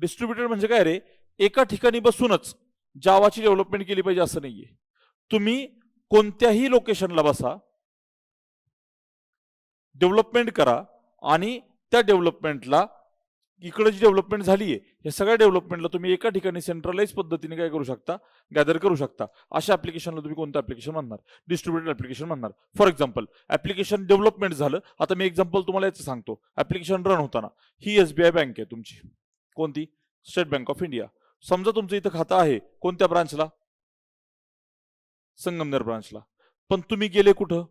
Distributed म्हणजे काय रे? एका ठिकाणी बसूनच जावाची डेव्हलपमेंट केली पाहिजे असं नाहीये. तुम्ही कोणत्याही लोकेशनला बसा डेव्हलपमेंट करा आणि त्या डेव्हलपमेंटला इकडे जी डेव्हलपमेंट झाली आहे या सगळ्या डेव्हलपमेंटला तुम्ही एका ठिकाणी सेंट्रलाइज पद्धतीने काय करू शकता? गॅदर करू शकता. अशा ऍप्लिकेशनला तुम्ही कोणतं ऍप्लिकेशन म्हणणार? डिस्ट्रीब्युटेड ऍप्लिकेशन म्हणणार. फॉर एक्झाम्पल ऍप्लिकेशन डेव्हलपमेंट झालं. आता मी एक्झाम्पल तुम्हाला याचं सांगतो. ऍप्लिकेशन रन होताना. ही एस बी आय बँक आहे तुमची. कोणती? स्टेट बँक ऑफ इंडिया समजा तुमचं इथं खातं आहे कोणत्या ब्रांचला संगमनेर ब्रांचला पण तुम्ही गेले कुठं?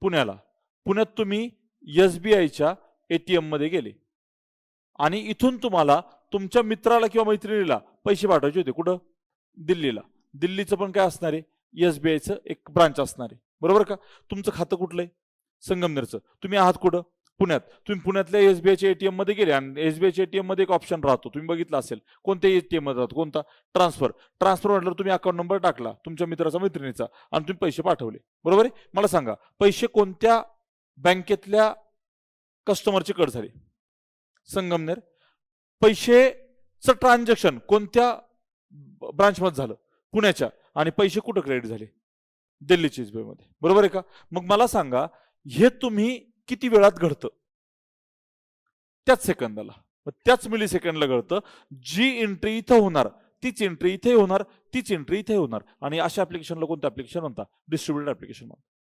पुण्याला. पुण्यात तुम्ही एस बी आयच्या एटीएममध्ये गेले. आणि इथून तुम्हाला तुमच्या मित्राला किंवा मैत्रिणीला पैसे पाठवायचे होते. कुठं? दिल्लीला. दिल्लीचं पण काय असणार आहे? एस बी आयचं एक ब्रांच असणार आहे. बरोबर का? तुमचं खातं कुठलं आहे? संगमनेरचं. तुम्ही आहात कुठं? पुण्यात. तुम्ही पुण्यातल्या एसबीआयच्या एटीएममध्ये गेले आणि एसबीआयच्या एटीएममध्ये एक ऑप्शन राहतो. तुम्ही बघितलं असेल. कोणत्या एटीएममध्ये राहतो? कोणता? ट्रान्सफर ट्रान्सफर म्हटलं तुम्ही अकाउंट नंबर टाकला तुमच्या मित्राचा मैत्रिणीचा आणि तुम्ही पैसे पाठवले. बरोबर आहे? मला सांगा पैसे कोणत्या बँकेतल्या कस्टमरचे कट झाले? संगमनेर. पैसेचं ट्रान्झॅक्शन कोणत्या ब्रांचमध्ये झालं? पुण्याच्या. आणि पैसे कुठं क्रेडिट झाले? दिल्लीच्या एसबीआयमध्ये. बरोबर आहे का? मग मला सांगा हे तुम्ही किती वेळात घडतं? त्याच सेकंदाला. मग त्याच मिली सेकंडला घडतं. जी एंट्री इथं होणार तीच एंट्री इथे होणार तीच एंट्री इथे होणार. आणि अशा ऍप्लिकेशनला कोणतं ऍप्लिकेशन म्हणतात? डिस्ट्रीब्युटेड ऍप्लिकेशन म्हणतात.